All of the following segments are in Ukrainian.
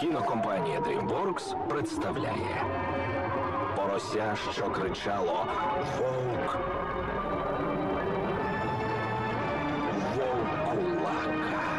Кінокомпанія DreamWorks представляє Порося, що кричало Вовк. Вовкулака.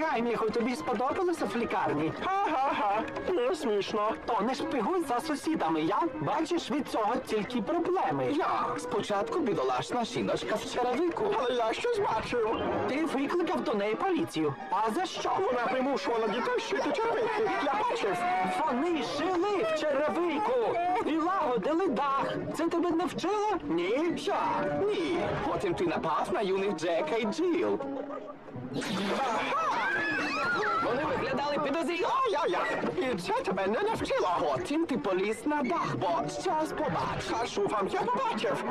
Ха, Гайміху, тобі сподобалося в лікарні? Ха-ха-ха, не смішно. То не шпигуй за сусідами, я? Бачиш, від цього тільки проблеми. Я спочатку бідолашна жіночка в черевику. Але я щось бачив. Ти викликав до неї поліцію. А за що? Вона примушувала дітей шити черевики. Я бачив. Вони шили в черевику і лагодили дах. Це тебе не вчило? Ні. Що? Ні. Потім ти напав на юних Джека і Джил. Вони виглядали підозріло. І це тебе не навчило. Потім ти поліз на дах, бо щось побачив. Кажу вам, я побачив.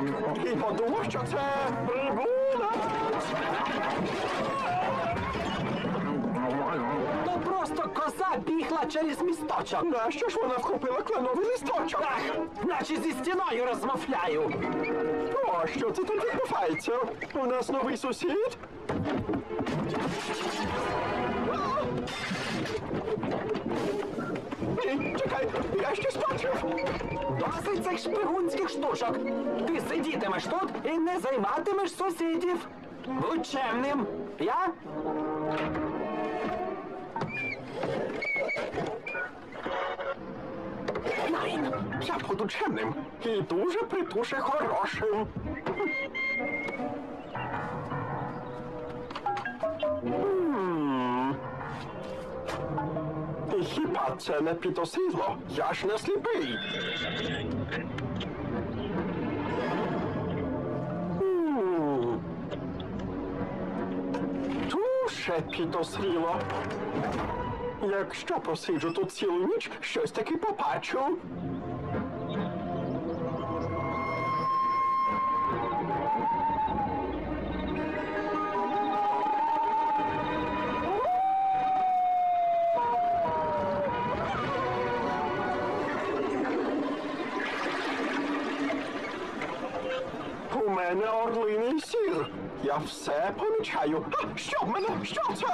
І подумав, що це прибула. То просто коза бігла через місточок. Нащо ж вона вхопила кленовий листочок? Так, наче зі стіною розмовляю. О, що це тут відбувається? У нас новий сусід? Чекай, я щось бачив. Досить цих шпигунських штучок. Ти сидітимеш тут і не займатимеш сусідів. Будь чемним. Я? Найн, я буду чемним. І дуже притуше хорошим. М. І Хіба це не підозріло? Я ж не сліпий. М. Дуже підозріло. Якщо посиджу тут цілу ніч, щось таки побачу. Мене орлиний сір. Я все помічаю. А, що в мене? Що це?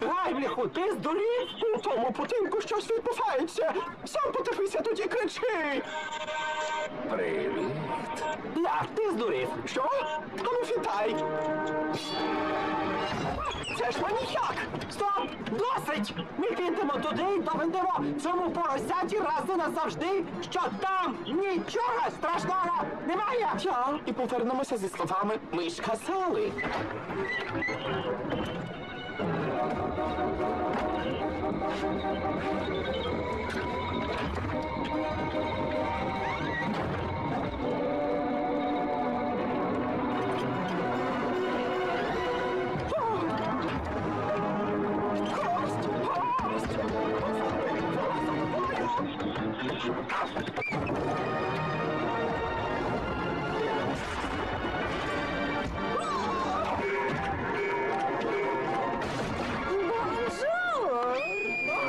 Гаймліху, ти здурів? У тому будинку щось відбувається. Сам подивися тоді кричи. Привіт. Як ти здурів? Що? Ану вітай! Це ж маніяк! Стоп! Досить! Ми підемо туди і доведемо цьому поросяті раз і назавжди, що там нічого страшного немає! Я і повернемося зі словами Ми ж казали. Бонжур!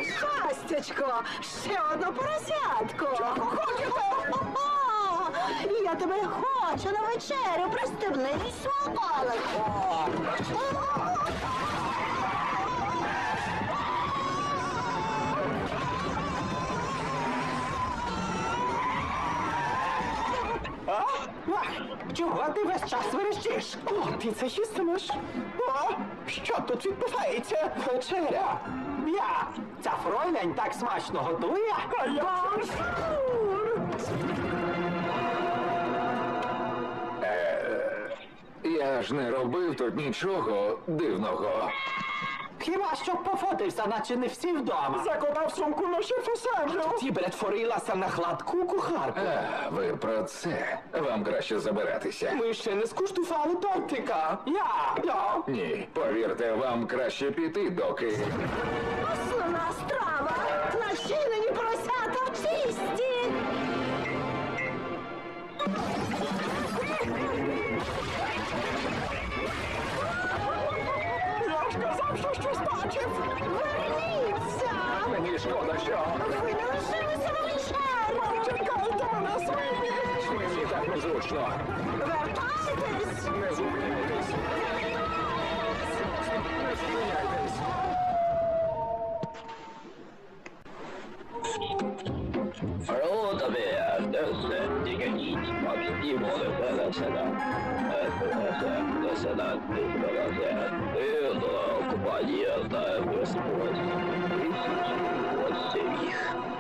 Щастячко! Ще одне поросятко! Чого хочете? Я тебе хочу на вечерю, пристебнись, смаколику! Чого ти весь час верещиш? О, ти це їстимеш? О, що тут відбувається? Вечеря. Я. Ця фройлянь так смачно готує. А я Я ж не робив тут нічого дивного. Хіба що пофотився, наче не всі вдома. Закопав сумку на шеф Ті перетворилася на хладку кухарку. А, ви про це. Вам краще забиратися. Ми ще не скуштували тортика. Я. Я. Ні, повірте, вам краще піти, доки. Frode beardes digenit obstimo de la senat, et de la senat, de la senat, de la senat, Öla Господь, и Тысячи их.